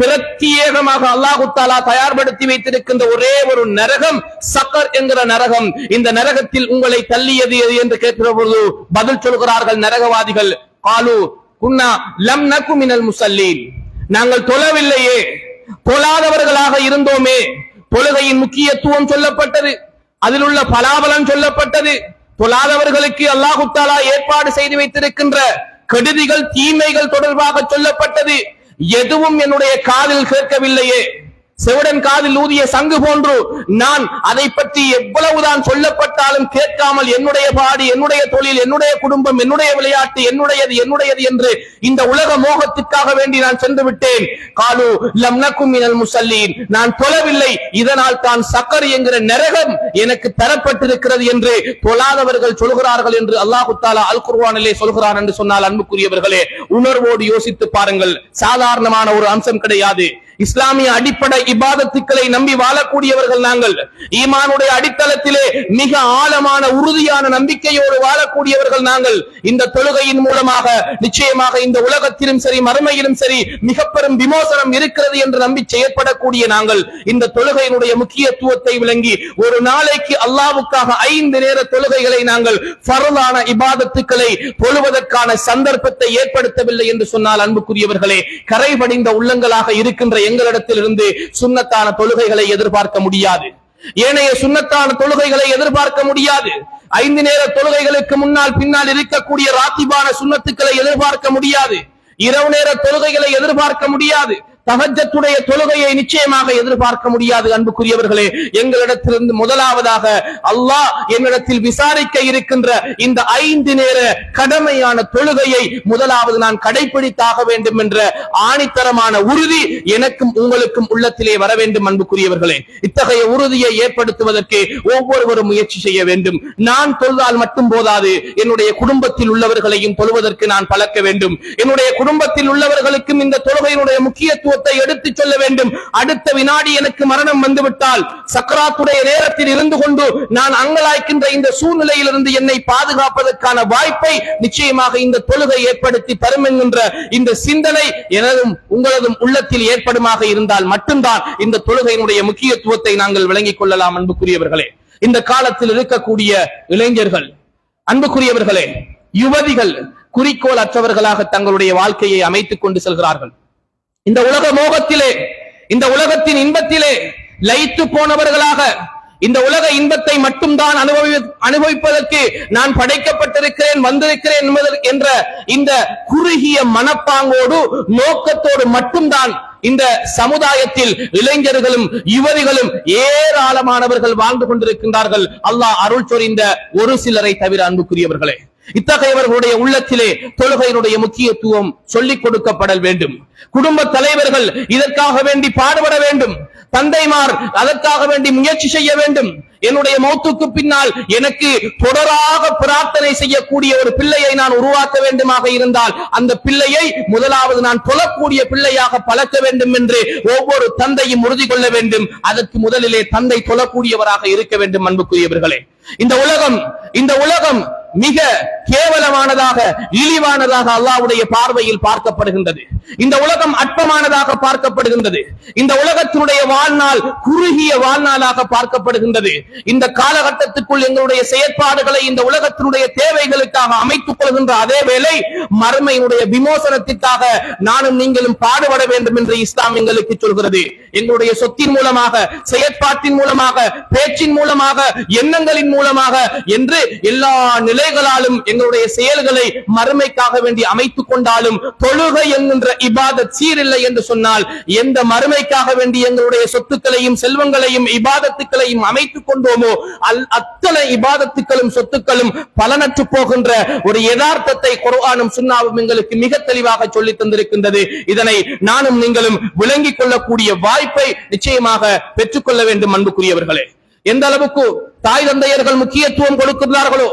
பிரத்யேகமாக அல்லாஹு தாலா தயார்படுத்தி வைத்திருக்கின்ற ஒரே ஒரு நரகம் சக்கர் என்கிற நரகம். இந்த நரகத்தில் உங்களை தள்ளியது எது என்று கேட்கிற பொழுது பதில் சொல்கிறார்கள் நரகவாதிகள். காலு குன்னா லம் நக்கு மினல் முசல்லீன். நாங்கள் தொழவில்லையே. தொழாதவர்களாக இருந்தோமே. தொழுகையின் முக்கியத்துவம் சொல்லப்பட்டது. அதில் உள்ள பலாபலம் சொல்லப்பட்டது. தொழாதவர்களுக்கு அல்லாஹு தாலா ஏற்பாடு செய்து வைத்திருக்கின்ற கெடுதிகள் தீமைகள் தொடர்பாக சொல்லப்பட்டது. எதுவும் என்னுடைய காதில் கேட்கவில்லையே. செவிடன் காதில் ஊதிய சங்கு போன்று நான் அதை பற்றி எவ்வளவுதான் சொல்லப்பட்ட சொல்லப்பட்டாலும் கேட்காமல் என்னுடைய பாடு என்னுடைய தொழில் என்னுடைய குடும்பம் என்னுடைய விளையாட்டு என்னுடையது என்னுடையது என்று இந்த உலக மோகத்துக்காக வேண்டி நான் சென்று விட்டேன். காலு லம் நக்கும் மினல் முசல்லீன். நான் தொழவில்லை இதனால் தான் சக்கர் என்கிற நரகம் எனக்கு தரப்பட்டிருக்கிறது என்று தொழாதவர்கள் சொல்கிறார்கள் என்று அல்லாஹு தாலா அல் குர்வானிலே சொல்கிறான் என்று சொன்னால் அன்புக்குரியவர்களே உணர்வோடு யோசித்து பாருங்கள். சாதாரணமான ஒரு அம்சம் கிடையாது. இஸ்லாமிய அடிப்படை இபாதத்துக்களை நம்பி வாழக்கூடியவர்கள் நாங்கள். ஈமானுடைய அடித்தளத்திலே மிக ஆழமான உறுதியான நம்பிக்கையோடு வாழக்கூடியவர்கள் நாங்கள். இந்த தொழுகையின் மூலமாக நிச்சயமாக இந்த உலகத்திலும் சரி மறுமையிலும் சரி மிக பெரும் விமோசனம் இருக்கிறது என்று நம்பி செயற்படக்கூடிய நாங்கள். இந்த தொழுகையினுடைய முக்கியத்துவத்தை விளங்கி ஒரு நாளைக்கு அல்லாவுக்காக ஐந்து நேர தொழுகைகளை நாங்கள் பரவலான இபாதத்துக்களை தொழுவதற்கான சந்தர்ப்பத்தை ஏற்படுத்தவில்லை என்று சொன்னால் அன்புக்குரியவர்களே கரைபடிந்த உள்ளங்களாக இருக்கின்ற எங்களிடத்திலிருந்து சுண்ணத்தான தொழுகைகளை எதிர்பார்க்க முடியாது. ஏனைய சுண்ணத்தான தொழுகைகளை எதிர்பார்க்க முடியாது. ஐந்து நேர தொழுகைகளுக்கு முன்னால் பின்னால் இருக்கக்கூடிய ராத்திபான சுண்ணத்துக்களை எதிர்பார்க்க முடியாது. இரவு நேர தொழுகைகளை எதிர்பார்க்க முடியாது. தகஜத்துடைய தொழுகையை நிச்சயமாக எதிர்பார்க்க முடியாது அன்புக்குரியவர்களே. எங்களிடத்திலிருந்து முதலாவதாக அல்லாஹ் என்னிடத்தில் விசாரிக்க இருக்கின்ற இந்த ஐந்து நேர கடமையான தொழுகையை முதலாவது நான் கடைபிடித்தாக வேண்டும் என்ற ஆணித்தரமான உறுதி எனக்கும் உங்களுக்கும் உள்ளத்திலே வர வேண்டும் அன்புக்குரியவர்களே. இத்தகைய உறுதியை ஏற்படுத்துவதற்கு ஒவ்வொருவரும் முயற்சி செய்ய வேண்டும். நான் தொழுதால் மட்டும் போதாது என்னுடைய குடும்பத்தில் உள்ளவர்களையும் தொழுவதற்கு நான் பழக்க வேண்டும். என்னுடைய குடும்பத்தில் உள்ளவர்களுக்கும் இந்த தொழுகையினுடைய முக்கியத்துவத்தை எடுத்துச் சொல்ல வேண்டும். அடுத்த வினாடி எனக்கு மரணம் வந்துவிட்டால் சக்கராத்துடைய நேரத்தில் இருந்து கொண்டு நான் அங்கலாய்க்கின்ற இந்த சூழ்நிலையிலிருந்து என்னை பாதுகாப்பதற்கான வாய்ப்பை நிச்சயமாக இந்த தொழுகை ஏற்படுத்தி தரும் என்கின்ற இந்த சிந்தனை எனதும் உங்களதும் உள்ளத்தில் ஏற்படுமாக இருந்தால் மட்டும்தான் இந்த தொழுகையினுடைய முக்கியத்துவத்தை நாங்கள் விளங்கிக் கொள்ளலாம் அன்புக்குரியவர்களே. இந்த காலத்தில் இருக்கக்கூடிய இளைஞர்கள் அன்புக்குரியவர்களே யுவதிகள் குறிக்கோள் அற்றவர்களாக தங்களுடைய வாழ்க்கையை அமைத்துக் கொண்டு செல்கிறார்கள். இந்த உலக மோகத்திலே இந்த உலகத்தின் இன்பத்திலே லயித்து போனவர்களாக இந்த உலக இன்பத்தை மட்டும்தான் அனுபவி அனுபவிப்பதற்கு நான் படைக்கப்பட்டிருக்கிறேன் வந்திருக்கிறேன் என்பதற்கு- என்ற இந்த குறுகிய மனப்பாங்கோடு நோக்கத்தோடு மட்டும்தான் இந்த சமுதாயத்தில் இளைஞர்களும் யுவதிகளும் ஏராளமானவர்கள் வாழ்ந்து கொண்டிருக்கின்றார்கள். அல்லாஹ் அருள் சொறிந்த ஒரு சிலரை தவிர அன்புக்குரியவர்களே இத்தகையவர்களுடைய உள்ளத்திலே தொழுகையினுடைய முக்கியத்துவம் சொல்லிக் கொடுக்கப்படல் வேண்டும். குடும்ப தலைவர்கள் இதற்காக வேண்டி பாடுபட வேண்டும். தந்தைமார் அதற்காக வேண்டி முயற்சி செய்ய வேண்டும். என்னுடைய மௌத்துக்கு பின்னால் எனக்கு தொடராக பிரார்த்தனை செய்யக்கூடிய ஒரு பிள்ளையை நான் உருவாக்க வேண்டுமாக இருந்தால் அந்த பிள்ளையை முதலாவது நான் தொழக்கூடிய பிள்ளையாக பழக்க வேண்டும் என்று ஒவ்வொரு தந்தையும் உறுதி கொள்ள வேண்டும். அதற்கு முதலிலே தந்தை தொழக்கூடியவராக இருக்க வேண்டும் அன்புக்குரியவர்களே. இந்த உலகம் இந்த உலகம் மிக கேவலமானதாக இழிவானதாக அல்லாவுடைய பார்வையில் பார்க்கப்படுகின்றது. இந்த உலகம் அற்பமானதாக பார்க்கப்படுகின்றது. இந்த உலகத்தினுடைய வாழ்நாள் குறுகிய வாழ்நாளாக பார்க்கப்படுகின்றது. இந்த காலகட்டத்துக்குள் எங்களுடைய செயற்பாடுகளை இந்த உலகத்தினுடைய தேவைகளுக்காக அமைத்துக் கொள்கின்ற அதே வேளை மறுமையினுடைய விமோசனத்திற்காக நானும் நீங்களும் பாடுபட வேண்டும் என்று இஸ்லாம் எங்களுக்கு சொல்கிறது. எங்களுடைய சொத்தின் மூலமாக செயற்பாட்டின் மூலமாக பேச்சின் மூலமாக எண்ணங்களின் மூலமாக என்று எல்லா நிலைகளாலும் எங்களுடைய செயல்களை மறுமைக்காக வேண்டி அமைத்துக் கொண்டாலும் தொழுகை என்கின்ற இபாதத் சீரில்லை என்று சொன்னால் எந்த மறுமைக்காக வேண்டி எங்களுடைய சொத்துக்களையும் செல்வங்களையும் இபாதத்துக்களையும் அமைத்துக் கொண்டோமோ அல்- அத்தனை இபாதத்துக்களும் சொத்துக்களும் பலனற்று போகின்ற ஒரு யதார்த்தத்தை குர்ஆனும் சுண்ணாவும் எங்களுக்கு மிக தெளிவாக சொல்லி தந்திருக்கின்றது. இதனை நானும் நீங்களும் விளங்கிக் கொள்ளக்கூடிய வாய்ப்பை நிச்சயமாக பெற்றுக்கொள்ள வேண்டும் அன்புக்குரியவர்களே. எந்த அளவுக்கு தாய் தந்தையர்கள் முக்கியத்துவம் கொடுக்கிறார்களோ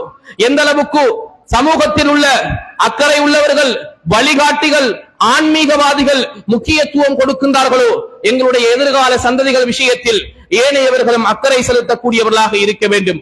எந்த அளவுக்கு சமூகத்தில் உள்ள அக்கறை உள்ளவர்கள் வழிகாட்டிகள் ஆன்மீகவாதிகள் முக்கியத்துவம் கொடுக்கின்றார்களோ எங்களுடைய எதிர்கால சந்ததிகள் விஷயத்தில் ஏனையவர்களும் அக்கறை செலுத்தக்கூடியவர்களாக இருக்க வேண்டும்.